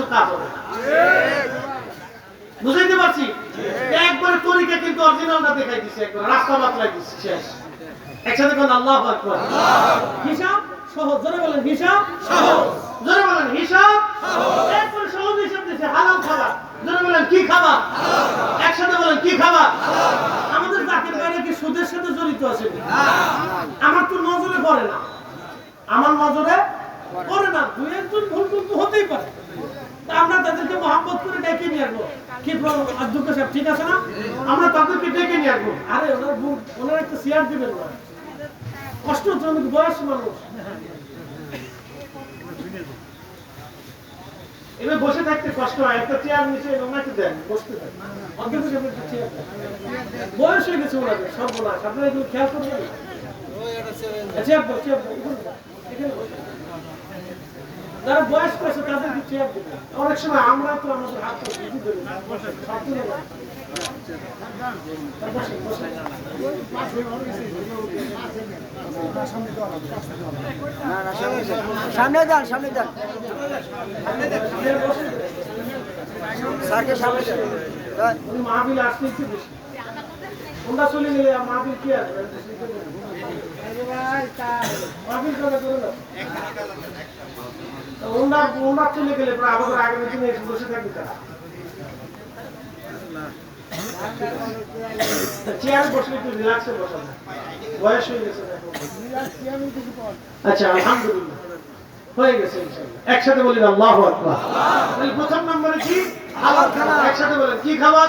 কিন্তু কাজ হবে বুঝাইতে পারছি? একবারে তরিকা কিন্তু অরিজিনালটা দেখাই দিছে একবার, রাস্তা বাতলাই দিচ্ছে শেষ। একসাথে কোন আল্লাহ আকবার। হিসাব সহজ। জোরে বলেন, হিসাব সহজ। জোরে বলেন, হিসাব একবারে সহজ হিসাব দিছে, হালাল খাবার। জোরে বলেন, কি খাবার? একসাথে বলেন, কি খাবার? আমাদের জাতির বাইরে কি সুদের সাথে জড়িত আছে আমার তো নজরে পড়ে না। আমার নজরে পড়ে না। দুই একজন ভুল তো হতেই পারে। তা আমরা তাদেরকে মহাব্বত করে ডেকে নিয়ে আসব। কি অধ্যক্ষ সাহেব ঠিক আছে না? আমরা তাদেরকে ডেকে নিয়ে আসব। আরে ওনার ভুল ওনার একটা চেয়ার দিবেন না কষ্ট হচ্ছে বয়স মানুষ। এবার বসে থাকতে কষ্ট হয় একটা চেয়ার নিচে ওনাকে দেন বসতে দেন। অধ্যক্ষ সাহেব একটা চেয়ার বয়স হয়ে গেছে ওনাদের সর্বনাশ। আপনারা এগুলো খেয়াল করবেন চেয়ার দাও চেয়ার এখানে। যারা বয়স করেছে তাদেরকে চেয়ার অনেক সময় আমরা তো আমাদের হাত। সামনে যান সামনে যান স্যারকে সামনে যান যান। মাহবিল আসতে একটু বেশি ওটা চলে গেলে আর মাহবিল কি চলে গেলে পরে আগামী দিনে বসে থাকবে তারা। বয়স হয়ে গেছে আচ্ছা হয়ে গেছে একসাথে বলি আল্লাহু প্রথম নম্বরে কি? খাবার। একসাথে বলেন, কি খাবার?